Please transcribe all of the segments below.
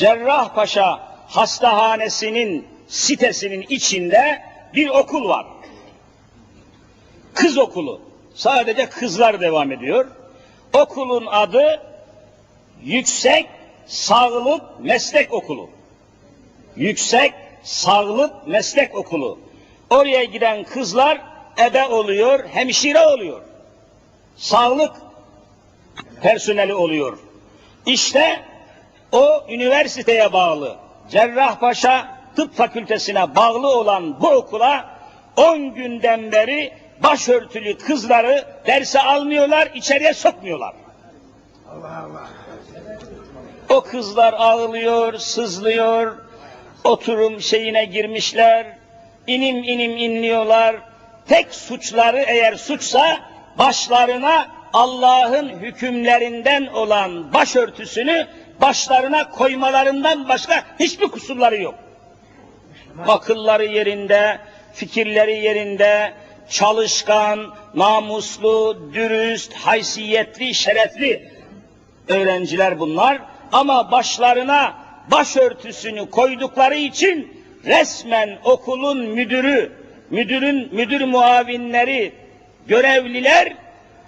Cerrahpaşa Hastahanesi'nin sitesinin içinde bir okul var. Kız okulu. Sadece kızlar devam ediyor. Okulun adı Yüksek Sağlık Meslek Okulu. Yüksek Sağlık Meslek Okulu. Oraya giden kızlar ebe oluyor, hemşire oluyor. Sağlık personeli oluyor. İşte o üniversiteye bağlı, Cerrahpaşa Tıp Fakültesine bağlı olan bu okula 10 günden beri başörtülü kızları derse almıyorlar, içeriye sokmuyorlar. Allah Allah. O kızlar ağlıyor, sızlıyor, oturum şeyine girmişler, inim inim inliyorlar. Tek suçları eğer suçsa başlarına Allah'ın hükümlerinden olan başörtüsünü başlarına koymalarından başka hiçbir kusurları yok. Akılları yerinde, fikirleri yerinde, çalışkan, namuslu, dürüst, haysiyetli, şerefli öğrenciler bunlar. Ama başlarına başörtüsünü koydukları için resmen okulun müdürü, müdürün müdür muavinleri, görevliler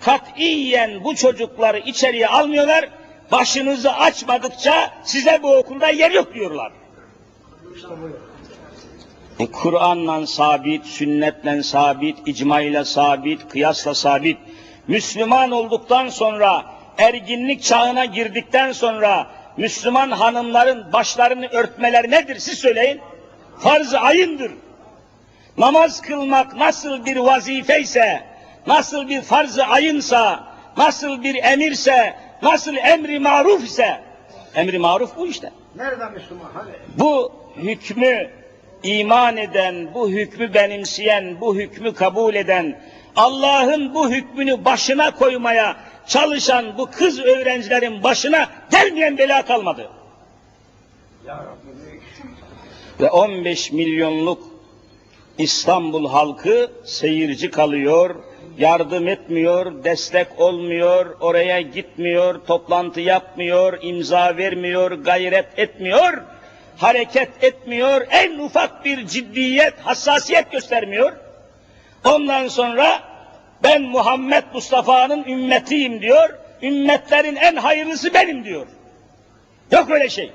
katiyen bu çocukları içeriye almıyorlar. Başınızı açmadıkça size bu okulda yer yok diyorlar. İşte. E, Kur'an'la sabit, sünnetle sabit, icmayla sabit, kıyasla sabit. Müslüman olduktan sonra, erginlik çağına girdikten sonra Müslüman hanımların başlarını örtmeleri nedir siz söyleyin? Farz-ı ayındır. Namaz kılmak nasıl bir vazifeyse, nasıl bir farz-ı ayınsa, nasıl bir emirse, nasıl emri maruf ise, emri maruf bu işte. Nerede Müslüman? Hani? Bu hükmü iman eden, bu hükmü benimseyen, bu hükmü kabul eden, Allah'ın bu hükmünü başına koymaya çalışan bu kız öğrencilerin başına gelmeyen bela kalmadı. Ya Rabbi. Ve 15 milyonluk İstanbul halkı seyirci kalıyor, yardım etmiyor, destek olmuyor, oraya gitmiyor, toplantı yapmıyor, imza vermiyor, gayret etmiyor, hareket etmiyor, en ufak bir ciddiyet, hassasiyet göstermiyor. Ondan sonra ben Muhammed Mustafa'nın ümmetiyim diyor, ümmetlerin en hayırlısı benim diyor. Yok öyle şey.